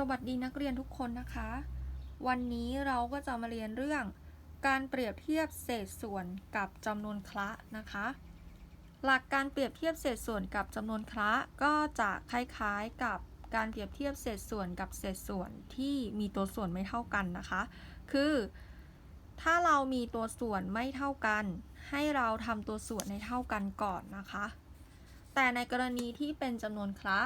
สวัสดีนักเรียนทุกคนนะคะ วันนี้เราก็จะมาเรียนเรื่อง การเปรียบเทียบเศษส่วนกับจำนวนคละนะคะ หลักการเปรียบเทียบเศษส่วนกับจำนวนคละก็จะคล้ายๆกับการเปรียบเทียบเศษส่วนกับเศษส่วนที่มีตัวส่วนไม่เท่ากันนะคะ คือ ถ้าเรามีตัวส่วนไม่เท่ากัน ให้เราทำตัวส่วนให้เท่ากันก่อนนะคะ แต่ในกรณีที่เป็นจำนวนคละ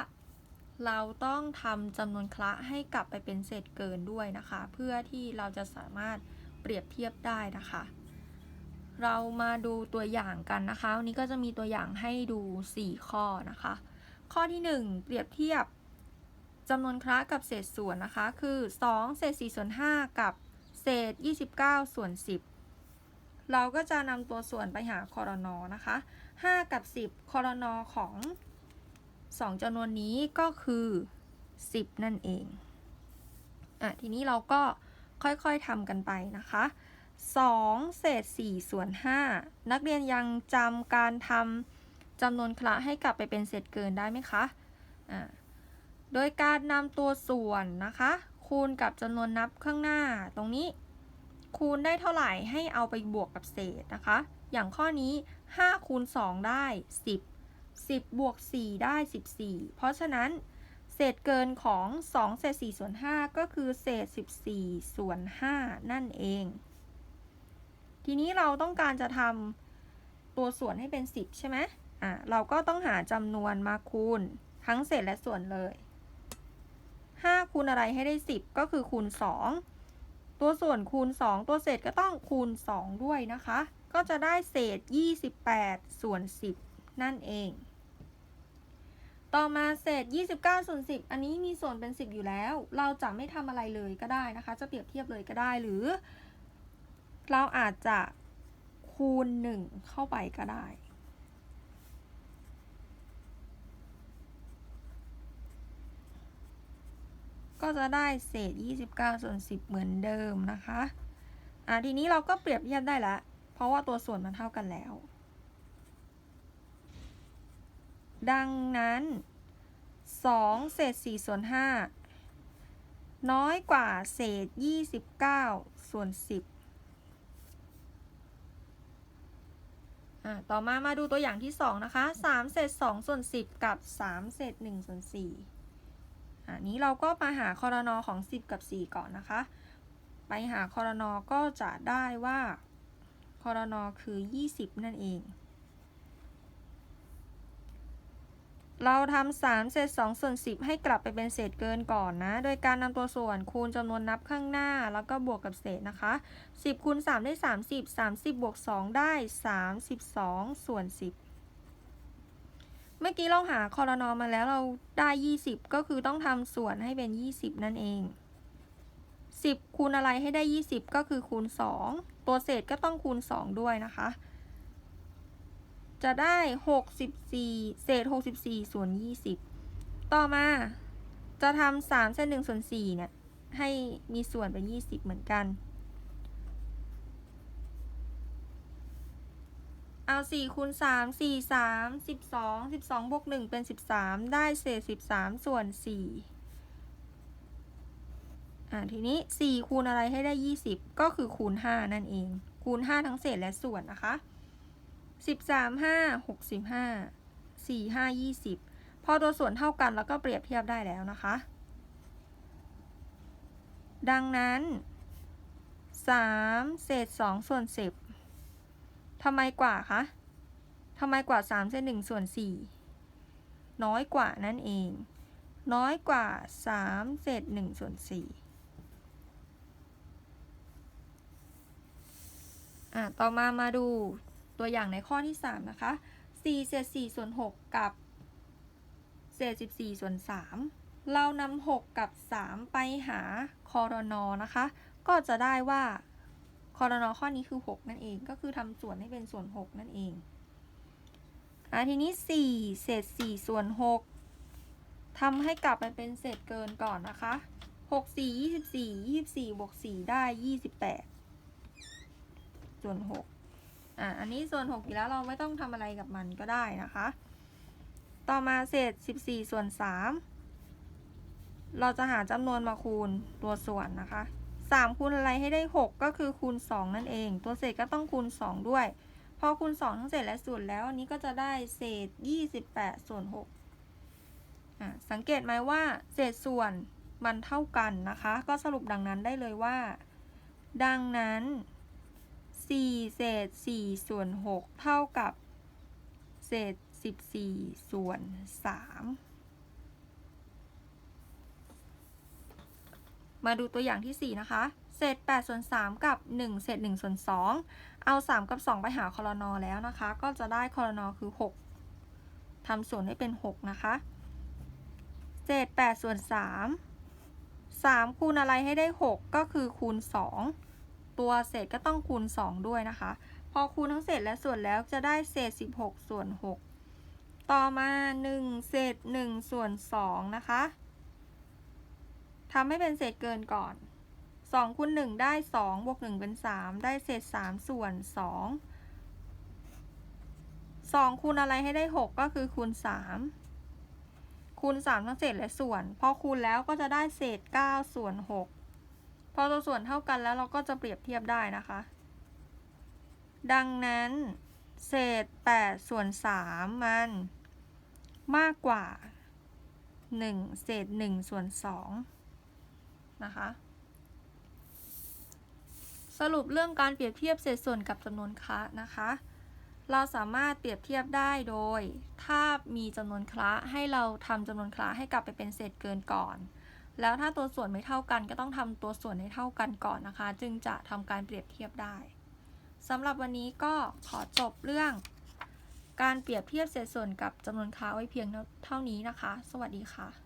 เราต้องทำจำนวนคละให้กลับไปเป็นเศษเกินด้วยนะคะ เพื่อที่เราจะสามารถเปรียบเทียบได้นะคะ เรามาดูตัวอย่างกันนะคะ วันนี้ก็จะมีตัวอย่างให้ดู 4 ข้อนะคะ ข้อที่ 1 เปรียบเทียบจำนวนคละกับเศษส่วนนะคะ คือ 2 เศษ4ส่วน5กับเศษ 29 ส่วน 10 เราก็จะนำตัวส่วนไปหาคอรนอนะคะ 5 กับ 10คอรนอของ 2จำนวนนี้ก็คือ 10 นั่นเอง อะ ทีนี้เราก็ค่อยๆทำกันไปนะคะ 2 เศษ 4 ส่วน 5 นักเรียนยังจำการทำจำนวนคละให้กลับไปเป็นเศษเกินได้ไหมคะ อ่าโดยการนำตัวส่วนนะคะ คูณกับจำนวนนับข้างหน้าตรงนี้ คูณได้เท่าไหร่ให้เอาไปบวกกับเศษนะคะ อย่างข้อนี้5คูณ2ได้ 10 10 บวก 4 ได้ 14 เพราะฉะนั้น เศษเกินของ 2 เศษ 4 ส่วน 5 ก็คือเศษ 14 ส่วน 5 นั่นเอง ทีนี้เราต้องการจะทำตัวส่วนให้เป็น 10 ใช่ไหมอะ เราก็ต้องหาจำนวนมาคูณ ทั้งเศษและส่วนเลย 5 คูณอะไรให้ได้ 10 ก็คือคูณ 2 ตัวส่วนคูณ 2 ตัวเศษก็ต้องคูณ 2 ด้วยนะคะ ก็จะได้เศษ 28 ส่วน 10 นั่นเอง ต่อมาเศษ 29ส่วน10 อันนี้มีส่วนเป็น 10 อยู่แล้ว เราจะไม่ทำอะไรเลยก็ได้นะคะ จะเปรียบเทียบเลยก็ได้หรือ เราอาจจะคูณ 1 เข้าไปก็ได้ก็จะได้เศษ 29 ส่วน 10 เหมือนเดิมนะคะ อะทีนี้เราก็เปรียบเทียบได้แล้ว เพราะว่าตัวส่วนมันเท่ากันแล้ว ดังนั้น 2 เศษ4ส่วน5น้อยกว่าเศษ 29 ส่วน 10อะต่อมามาดูตัวอย่างที่ 2 นะคะ 3 เศษ2ส่วน 10 กับ 3 เศษ1ส่วน4อันนี้เราก็มาหาคอรนอของ 10 กับ 4 ก่อนนะคะ ไปหาคอรนอก็จะได้ว่าคอรนอคือ 20 นั่นเอง เราทำ3เศษ2ส่วน10ให้กลับไปเป็นเศษเกินก่อนนะ โดยการนำตัวส่วนคูณจำนวนนับข้างหน้า แล้วก็บวกกับเศษนะคะ10คูณ3ได้30 30บวก2ได้32ส่วน10เมื่อกี้เราหาคอรนอมาแล้วเราได้20ก็คือต้องทำส่วนให้เป็น20นั่นเอง10คูณอะไรให้ได้20ก็คือคูณ2ตัวเศษก็ต้องคูณ2ด้วยนะคะ จะได้ 64 เศษ 64 ส่วน 20 ต่อมาจะทำ3เส้น1ส่วน4เนี่ย ให้มีส่วนเป็น 20 เหมือนกัน เอา 4 คูณ 3 4 3 12 12บวก1เป็น 13 ได้เศษ 13 ส่วน 4 อ่า ทีนี้ 4 คูณอะไรให้ได้ 20 ก็คือคูณ 5 นั่นเอง คูณ 5 ทั้งเศษและส่วนนะคะ สิบสามห้าหกสิบห้าสี่ห้ายี่สิบพอตัวส่วนเท่ากันแล้วก็เปรียบเทียบได้แล้วนะคะ ดังนั้นสามเศษสองส่วนสิบทำไมกว่าคะทำไมกว่าสามเศษหนึ่งส่วนสี่น้อยกว่านั่นเอง น้อยกว่าสามเศษหนึ่งส่วนสี่อะ ต่อมามาดู ตัวอย่างในข้อที่ 3 นะคะ 4 เศษ 4 ส่วน 6 กับ เศษ 14 ส่วน 3 เรานำ6 กับ 3 ไปหาคอรนอนะคะ ก็จะได้ว่าคอรนอข้อนี้คือ 6 นั่นเอง ก็คือทำส่วนให้เป็นส่วน 6 นั่นเองอะทีนี้ 4 เศษ 4 ส่วน 6ทำให้กลับไปเป็นเศษเกินก่อนนะคะ 6 4 24 24บวก4ได้ 28 ส่วน 6 อะอันนี้ส่วน6อยู่แล้วเราไม่ต้องทำอะไรกับมันก็ได้นะคะ ต่อมาเศษ 14 ส่วน 3 เราจะหาจำนวนมาคูณตัวส่วนนะคะสามคูณอะไรให้ได้หกก็คือคูณสองนั่นเอง ตัวเศษก็ต้องคูณสองด้วย พอคูณสองทั้งเศษและส่วนแล้วอันนี้ก็จะได้เศษยี่สิบแปดส่วนหกอะสังเกตไหมว่าเศษส่วนมันเท่ากันนะคะ ก็สรุปดังนั้นได้เลยว่า ดังนั้น 4 เศษ 4 ส่วน 6 เท่ากับ เศษ 14 ส่วน 3 มาดูตัวอย่างที่ 4 นะคะ เศษ 8 ส่วน 3 กับ 1 เศษ 1 ส่วน 2 เอา 3 กับ 2 ไปหาคอรนอแล้วนะคะ ก็จะได้คอรนอคือ 6 ทำส่วนให้เป็น 6 นะคะ เศษ 8 ส่วน 3 3 คูณอะไรให้ได้ 6 ก็คือคูณ 2 ตัวเศษก็ต้องคูณ 2 ด้วยนะคะ พอคูณทั้งเศษและส่วนแล้วจะได้เศษ 16 ส่วน 6 ต่อมา 1 เศษ 1 ส่วน 2 นะคะทำให้เป็นเศษเกินก่อน 2คูณ1ได้ 2 บวก 1 เป็น 3 ได้เศษ 3 ส่วน 2 2คูณอะไรให้ได้ 6 ก็คือคูณ 3 คูณ 3 ทั้งเศษและส่วน พอคูณแล้วก็จะได้เศษ 9 ส่วน 6 พอตัวส่วนเท่ากันแล้วเราก็จะเปรียบเทียบได้นะคะ ดังนั้น เศษ 8 ส่วน 3 มัน มากกว่า 1 เศษ 1 ส่วน 2 นะคะ สรุปเรื่องการเปรียบเทียบเศษส่วนกับจำนวนคะนะคะ เราสามารถเปรียบเทียบได้โดย ถ้ามีจำนวนคละให้เราทำจำนวนคละให้กลับไปเป็นเศษเกินก่อน แล้วถ้าตัวส่วนไม่เท่ากันก็ต้องทำตัวส่วนให้เท่ากันก่อนนะคะ จึงจะทำการเปรียบเทียบได้สำหรับวันนี้ก็ขอจบเรื่อง การเปรียบเทียบเศษส่วนกับจำนวนค้าไว้เพียงเท่านี้นะคะ สวัสดีค่ะ